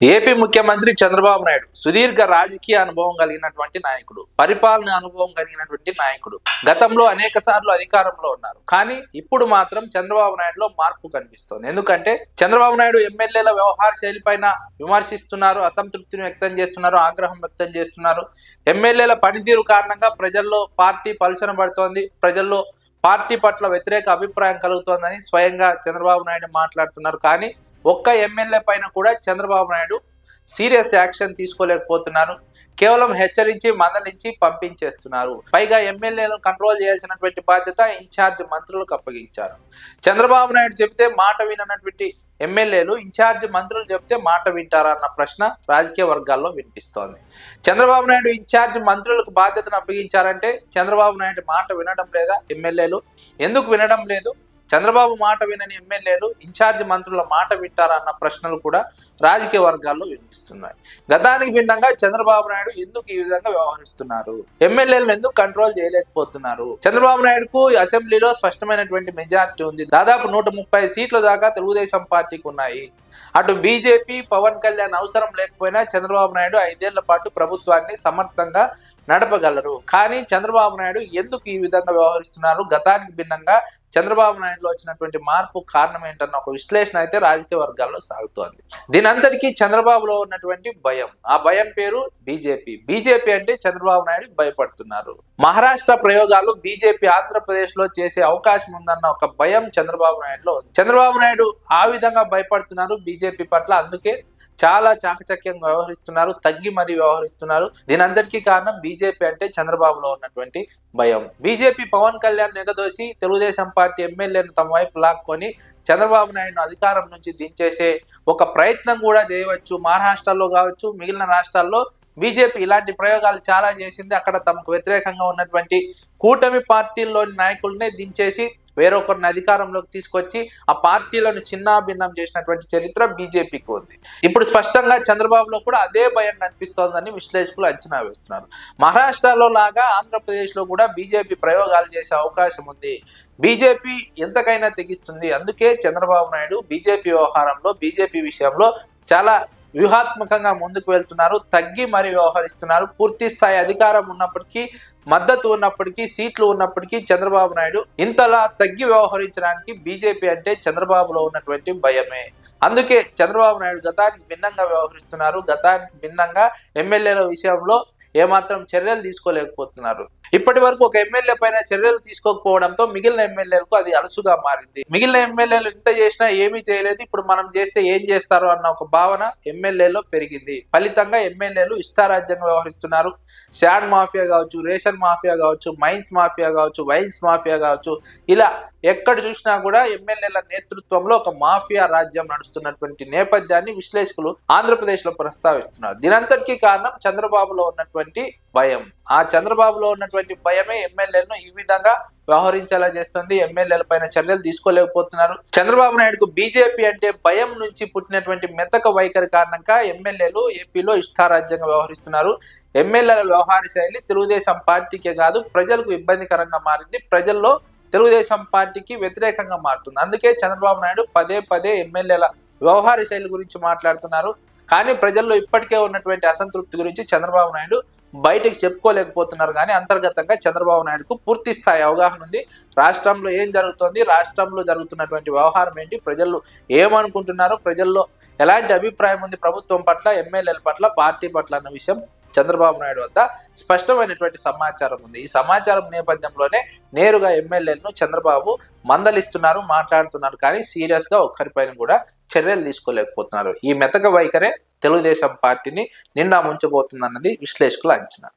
AP ముఖ్యమంత్రి చంద్రబాబు నాయుడు సుదీర్ఘ రాజకీయ అనుభవం కలిగినటువంటి నాయకుడు పరిపాలన అనుభవం కలిగినటువంటి నాయకుడు. గతంలో అనేక సార్లు అధికారంలో ఉన్నారు. కానీ ఇప్పుడు మాత్రం చంద్రబాబు నాయుడులో మార్పు కనిపిస్తోంది. ఎందుకంటే చంద్రబాబు నాయుడు ఎమ్మెల్యేల వ్యవహార శైలి పైన విమర్శిస్తున్నారు అసంతృప్తిని వ్యక్తం చేస్తున్నారు ఆగ్రహం వ్యక్తం చేస్తున్నారు. ఎమ్మెల్యేల పనితీరు కారణంగా ప్రజల్లో పార్టీ పలుచన పడుతోంది. ప్రజల్లో పార్టీ పట్ల వ్యతిరేక అభిప్రాయం కలుగుతోందని స్వయంగా చంద్రబాబు నాయుడు మాట్లాడుతున్నారు. కానీ ఒక్క ఎమ్మెల్యే పైన కూడా చంద్రబాబు నాయుడు సీరియస్ యాక్షన్ తీసుకోలేకపోతున్నారు. కేవలం హెచ్చరించి మందలించి పంపించేస్తున్నారు. పైగా ఎమ్మెల్యేలను కంట్రోల్ చేయాల్సినటువంటి బాధ్యత ఇన్ఛార్జ్ మంత్రులకు అప్పగించారు. చంద్రబాబు నాయుడు చెబితే మాట విననటువంటి ఎమ్మెల్యేలు ఇన్ఛార్జ్ మంత్రులు చెప్తే మాట వింటారా అన్న ప్రశ్న రాజకీయ వర్గాల్లో వినిపిస్తోంది. చంద్రబాబు నాయుడు ఇన్ఛార్జ్ మంత్రులకు బాధ్యతను అప్పగించారంటే చంద్రబాబు నాయుడు మాట వినడం లేదా? ఎమ్మెల్యేలు ఎందుకు వినడం లేదు? చంద్రబాబు మాట వినని ఎమ్మెల్యేలు ఇన్ఛార్జ్ మంత్రుల మాట వింటారా అన్న ప్రశ్నలు కూడా రాజకీయ వర్గాల్లో వినిపిస్తున్నాయి. గతానికి భిన్నంగా చంద్రబాబు నాయుడు ఎందుకు ఈ విధంగా వ్యవహరిస్తున్నారు? ఎమ్మెల్యేలను ఎందుకు కంట్రోల్ చేయలేకపోతున్నారు? చంద్రబాబు నాయుడుకు అసెంబ్లీలో స్పష్టమైనటువంటి మెజార్టీ ఉంది. దాదాపు నూట ముప్పై సీట్ల దాకా తెలుగుదేశం పార్టీకి ఉన్నాయి. అటు బీజేపీ పవన్ కళ్యాణ్ అవసరం లేకపోయినా చంద్రబాబు నాయుడు ఐదేళ్ళ పాటు ప్రభుత్వాన్ని సమర్థంగా నడపగలరు. కానీ చంద్రబాబు నాయుడు ఎందుకు ఈ విధంగా వ్యవహరిస్తున్నారు? గతానికి భిన్నంగా చంద్రబాబు నాయుడు నాయుడులో వచ్చినటువంటి మార్పు కారణం ఏంటన్న ఒక విశ్లేషణ అయితే రాజకీయ వర్గాల్లో సాగుతోంది. దీని అంతటికీ చంద్రబాబులో ఉన్నటువంటి భయం. ఆ భయం పేరు బీజేపీ. బీజేపీ అంటే చంద్రబాబు నాయుడు భయపడుతున్నారు. మహారాష్ట్ర ప్రయోగాలు బీజేపీ ఆంధ్రప్రదేశ్లో చేసే అవకాశం ఉందన్న ఒక భయం చంద్రబాబు నాయుడులో చంద్రబాబు నాయుడు ఆ విధంగా భయపడుతున్నారు బీజేపీ పట్ల. అందుకే చాలా చాకచక్యంగా వ్యవహరిస్తున్నారు తగ్గి మరీ వ్యవహరిస్తున్నారు. దీనందరికీ కారణం బీజేపీ అంటే చంద్రబాబులో ఉన్నటువంటి భయం. బీజేపీ పవన్ కళ్యాణ్ ఎగదోసి తెలుగుదేశం పార్టీ ఎమ్మెల్యేను తమ వైపు లాక్కొని చంద్రబాబు నాయుడు అధికారం నుంచి దించేసే ఒక ప్రయత్నం కూడా చేయవచ్చు. మహారాష్ట్రలో కావచ్చు మిగిలిన రాష్ట్రాల్లో బీజేపీ ఇలాంటి ప్రయోగాలు చాలా చేసింది. అక్కడ తమకు వ్యతిరేకంగా ఉన్నటువంటి కూటమి పార్టీల్లోని నాయకులనే దించేసి వేరొకరిని అధికారంలోకి తీసుకొచ్చి ఆ పార్టీలను చిన్నాభిన్నం చేసినటువంటి చరిత్ర బీజేపీకి ఉంది. ఇప్పుడు స్పష్టంగా చంద్రబాబులో కూడా అదే భయం కనిపిస్తోందని విశ్లేషకులు అంచనా వేస్తున్నారు. మహారాష్ట్రలో లాగా ఆంధ్రప్రదేశ్లో కూడా బీజేపీ ప్రయోగాలు చేసే అవకాశం ఉంది. బీజేపీ ఎంతకైనా తెగిస్తుంది. అందుకే చంద్రబాబు నాయుడు బీజేపీ వ్యవహారంలో బీజేపీ విషయంలో చాలా వ్యూహాత్మకంగా ముందుకు వెళ్తున్నారు తగ్గి మరి వ్యవహరిస్తున్నారు. పూర్తి స్థాయి అధికారం ఉన్నప్పటికీ మద్దతు ఉన్నప్పటికీ సీట్లు ఉన్నప్పటికీ చంద్రబాబు నాయుడు ఇంతలా తగ్గి వ్యవహరించడానికి బీజేపీ అంటే చంద్రబాబులో ఉన్నటువంటి భయమే. అందుకే చంద్రబాబు నాయుడు గతానికి భిన్నంగా వ్యవహరిస్తున్నారు. గతానికి భిన్నంగా ఎమ్మెల్యేల విషయంలో ఏమాత్రం చర్యలు తీసుకోలేకపోతున్నారు. ఇప్పటి వరకు ఒక ఎమ్మెల్యే పైన చర్యలు తీసుకోకపోవడంతో మిగిలిన ఎమ్మెల్యేలకు అది అలసుగా మారింది. మిగిలిన ఎమ్మెల్యేలు ఇంత చేసినా ఏమీ చేయలేదు. ఇప్పుడు మనం చేస్తే ఏం చేస్తారో అన్న ఒక భావన ఎమ్మెల్యేలో పెరిగింది. ఫలితంగా ఎమ్మెల్యేలు ఇష్టారాజ్యంగా వ్యవహరిస్తున్నారు. శాండ్ మాఫియా కావచ్చు రేషన్ మాఫియా కావచ్చు మైన్స్ మాఫియా కావచ్చు వైన్స్ మాఫియా కావచ్చు ఇలా ఎక్కడ చూసినా కూడా ఎమ్మెల్యేల నేతృత్వంలో ఒక మాఫియా రాజ్యం నడుస్తున్నటువంటి నేపథ్యాన్ని విశ్లేషకులు ఆంధ్రప్రదేశ్లో ప్రస్తావిస్తున్నారు. దీనంతటికీ కారణం చంద్రబాబులో ఉన్నటువంటి భయం. ఆ చంద్రబాబులో ఉన్నటువంటి భయమే ఎమ్మెల్యేలను ఈ విధంగా వ్యవహరించేలా చేస్తుంది. ఎమ్మెల్యేల పైన చర్యలు తీసుకోలేకపోతున్నారు. చంద్రబాబు నాయుడుకు బీజేపీ అంటే భయం నుంచి పుట్టినటువంటి మెతక వైఖరి కారణంగా ఎమ్మెల్యేలు ఏపీలో ఇష్టారాజ్యంగా వ్యవహరిస్తున్నారు. ఎమ్మెల్యేల వ్యవహార శైలి తెలుగుదేశం పార్టీకే కాదు ప్రజలకు ఇబ్బందికరంగా మారింది. ప్రజల్లో తెలుగుదేశం పార్టీకి వ్యతిరేకంగా మారుతుంది. అందుకే చంద్రబాబు నాయుడు పదే పదే ఎమ్మెల్యేల వ్యవహార శైలి గురించి మాట్లాడుతున్నారు. కానీ ప్రజల్లో ఇప్పటికే ఉన్నటువంటి అసంతృప్తి గురించి చంద్రబాబు నాయుడు బయటకు చెప్పుకోలేకపోతున్నారు. కానీ అంతర్గతంగా చంద్రబాబు నాయుడుకు పూర్తి స్థాయి అవగాహన ఉంది. రాష్ట్రంలో ఏం జరుగుతోంది? రాష్ట్రంలో జరుగుతున్నటువంటి వ్యవహారం ఏంటి? ప్రజలు ఏమనుకుంటున్నారు? ప్రజల్లో ఎలాంటి అభిప్రాయం ఉంది? ప్రభుత్వం పట్ల ఎమ్మెల్యేల పట్ల పార్టీ పట్ల అన్న విషయం చంద్రబాబు నాయుడు వద్ద స్పష్టమైనటువంటి సమాచారం ఉంది. ఈ సమాచారం నేపథ్యంలోనే నేరుగా ఎమ్మెల్యేలను చంద్రబాబు మందలిస్తున్నారు మాట్లాడుతున్నారు. కానీ సీరియస్గా ఒక్కరిపైన కూడా చర్యలు తీసుకోలేకపోతున్నారు. ఈ మెతక వైఖరే తెలుగుదేశం పార్టీని నిండా ముంచబోతుందన్నది విశ్లేషకుల అంచనా.